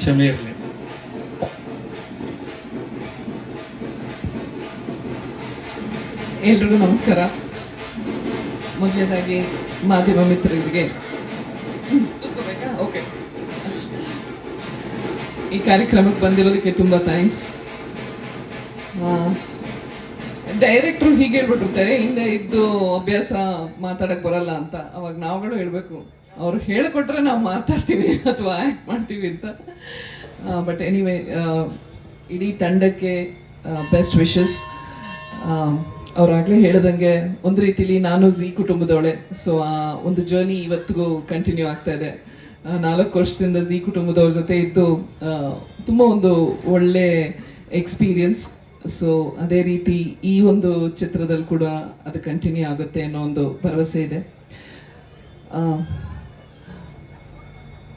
ಕ್ಷಮೆ ಎಲ್ರಿಗೂ ನಮಸ್ಕಾರ. ಮೊದಲನೇದಾಗಿ ಮಾಧ್ಯಮ ಮಿತ್ರರಿಗೆ. ಈ ಕಾರ್ಯಕ್ರಮಕ್ಕೆ ಬಂದಿರೋದಕ್ಕೆ ತುಂಬ ಥ್ಯಾಂಕ್ಸ್. ಡೈರೆಕ್ಟ್ರು ಹೀಗೆ ಹೇಳ್ಬಿಟ್ಟಿರ್ತಾರೆ, ಹಿಂದೆ ಇದ್ದು ಅಭ್ಯಾಸ ಮಾತಾಡಕ್ಕೆ ಬರಲ್ಲ ಅಂತ. ಅವಾಗ ನಾವುಗಳು ಹೇಳ್ಬೇಕು. ಅವ್ರು ಹೇಳಿಕೊಟ್ರೆ ನಾವು ಮಾತಾಡ್ತೀವಿ, ಅಥವಾ ಆ್ಯಕ್ಟ್ ಮಾಡ್ತೀವಿ ಅಂತ. ಬಟ್ ಎನಿವೇ ಇಡೀ ತಂಡಕ್ಕೆ ಬೆಸ್ಟ್ ವಿಶಸ್ ಅವರಾಗಲೇ ಹೇಳಿದಂಗೆ ಒಂದು ರೀತಿಲಿ ನಾನು ಝೀ ಕುಟುಂಬದವಳೆ. ಸೊ ಆ, ಒಂದು ಜರ್ನಿ ಇವತ್ತಿಗೂ ಕಂಟಿನ್ಯೂ ಆಗ್ತಾ ಇದೆ. ನಾಲ್ಕು ವರ್ಷದಿಂದ ಝೀ ಕುಟುಂಬದವ್ರ ಜೊತೆ ಇದ್ದು ತುಂಬ ಒಂದು ಒಳ್ಳೆ ಎಕ್ಸ್ಪೀರಿಯನ್ಸ್ ಸೊ ಅದೇ ರೀತಿ ಈ ಒಂದು ಚಿತ್ರದಲ್ಲಿ ಕೂಡ ಅದು ಕಂಟಿನ್ಯೂ ಆಗುತ್ತೆ ಅನ್ನೋ ಒಂದು ಭರವಸೆ ಇದೆ.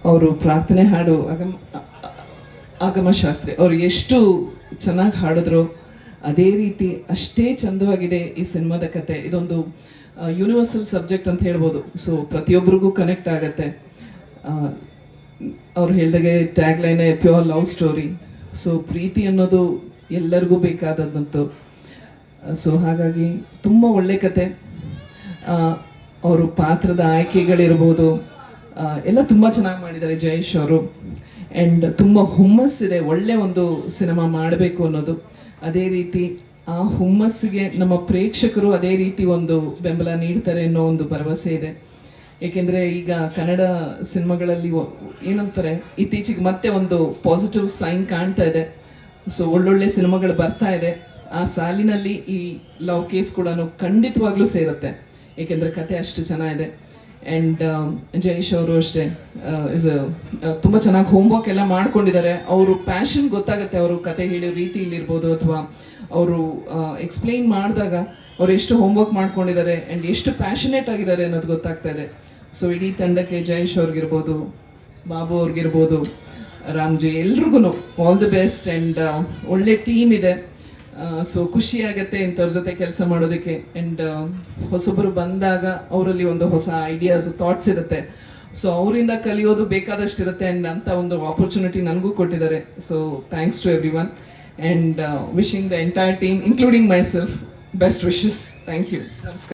ಅವರು ಪ್ರಾರ್ಥನೆ ಹಾಡು ಆಗಮ ಆಗಮಶಾಸ್ತ್ರಿ. ಅವರು ಎಷ್ಟು ಚೆನ್ನಾಗಿ ಹಾಡಿದ್ರು. ಅದೇ ರೀತಿ ಅಷ್ಟೇ ಚಂದವಾಗಿದೆ ಈ ಸಿನಿಮಾದ ಕತೆ. ಇದೊಂದು ಯೂನಿವರ್ಸಲ್ ಸಬ್ಜೆಕ್ಟ್ ಅಂತ ಹೇಳ್ಬೋದು. ಸೊ ಪ್ರತಿಯೊಬ್ಬರಿಗೂ ಕನೆಕ್ಟ್ ಆಗತ್ತೆ. ಅವ್ರು ಹೇಳ್ದಾಗೆ tag line pure love story so ಪ್ರೀತಿ ಅನ್ನೋದು ಎಲ್ಲರಿಗೂ ಬೇಕಾದದ್ದಂತು. ಸೊ ಹಾಗಾಗಿ ತುಂಬ ಒಳ್ಳೆ ಕತೆ. ಅವರು ಪಾತ್ರದ ಆಯ್ಕೆಗಳಿರ್ಬೋದು. ಎಲ್ಲ ತುಂಬ ಚೆನ್ನಾಗಿ ಮಾಡಿದ್ದಾರೆ ಜಯೇಶ್ ಅವರು. ಆ್ಯಂಡ್ ತುಂಬ ಹುಮ್ಮಸ್ಸಿದೆ ಒಳ್ಳೆ ಒಂದು ಸಿನಿಮಾ ಮಾಡಬೇಕು ಅನ್ನೋದು. ಅದೇ ರೀತಿ ಆ ಹುಮ್ಮಸ್ಸಿಗೆ ನಮ್ಮ ಪ್ರೇಕ್ಷಕರು ಅದೇ ರೀತಿ ಒಂದು ಬೆಂಬಲ ನೀಡ್ತಾರೆ ಅನ್ನೋ ಒಂದು ಭರವಸೆ ಇದೆ. ಏಕೆಂದರೆ ಈಗ ಕನ್ನಡ ಸಿನಿಮಾಗಳಲ್ಲಿ ಏನಂತಾರೆ, ಇತ್ತೀಚೆಗೆ ಮತ್ತೆ ಒಂದು ಪಾಸಿಟಿವ್ ಸೈನ್ ಕಾಣ್ತಾ ಇದೆ. ಸೊ ಒಳ್ಳೊಳ್ಳೆ ಸಿನಿಮಾಗಳು ಬರ್ತಾ ಇದೆ. ಆ ಸಾಲಿನಲ್ಲಿ ಈ ಲವ್ ಕೇಸ್ ಕೂಡ ಖಂಡಿತವಾಗ್ಲೂ ಸೇರುತ್ತೆ. ಏಕೆಂದರೆ ಕತೆ ಅಷ್ಟು ಚೆನ್ನಾಗಿದೆ. ಆ್ಯಂಡ್ ಜೈಶ್ ಅವರು ಅಷ್ಟೇ ಇಸ್ ತುಂಬ ಚೆನ್ನಾಗಿ ಹೋಮ್ವರ್ಕ್ ಎಲ್ಲ ಮಾಡ್ಕೊಂಡಿದ್ದಾರೆ. ಅವರು ಪ್ಯಾಷನ್ ಗೊತ್ತಾಗುತ್ತೆ, ಅವರು ಕತೆ ಹೇಳೋ ರೀತಿಯಲ್ಲಿರ್ಬೋದು ಅಥವಾ ಅವರು ಎಕ್ಸ್ಪ್ಲೈನ್ ಮಾಡಿದಾಗ ಅವರು ಎಷ್ಟು ಹೋಮ್ವರ್ಕ್ ಮಾಡ್ಕೊಂಡಿದ್ದಾರೆ ಆ್ಯಂಡ್ ಎಷ್ಟು ಪ್ಯಾಷನೇಟ್ ಆಗಿದ್ದಾರೆ ಅನ್ನೋದು ಗೊತ್ತಾಗ್ತಾ ಇದೆ. ಸೊ ಇಡೀ ತಂಡಕ್ಕೆ ಜೈಶ್ ಅವ್ರಿಗಿರ್ಬೋದು ಬಾಬು ಅವ್ರಿಗಿರ್ಬೋದು ರಾಮ್ಜಿ ಎಲ್ರಿಗೂ ಆಲ್ ದಿ ಬೆಸ್ಟ್ ಆ್ಯಂಡ್ ಒಳ್ಳೆ ಟೀಮ್ ಇದೆ. ಸೊ ಖುಷಿ ಆಗತ್ತೆ ಇಂಥವ್ರ ಜೊತೆ ಕೆಲಸ ಮಾಡೋದಕ್ಕೆ. ಆ್ಯಂಡ್ ಹೊಸಬರು ಬಂದಾಗ ಅವರಲ್ಲಿ ಒಂದು ಹೊಸ ಐಡಿಯಾಸ್ ಥಾಟ್ಸ್ ಇರುತ್ತೆ. ಸೊ ಅವರಿಂದ ಕಲಿಯೋದು ಬೇಕಾದಷ್ಟು ಇರುತ್ತೆ ಆ್ಯಂಡ್ ಅಂತ ಒಂದು ಆಪರ್ಚುನಿಟಿ ನನಗೂ ಕೊಟ್ಟಿದ್ದಾರೆ. So thanks to everyone and wishing the entire team including myself best wishes thank you ನಮಸ್ಕಾರ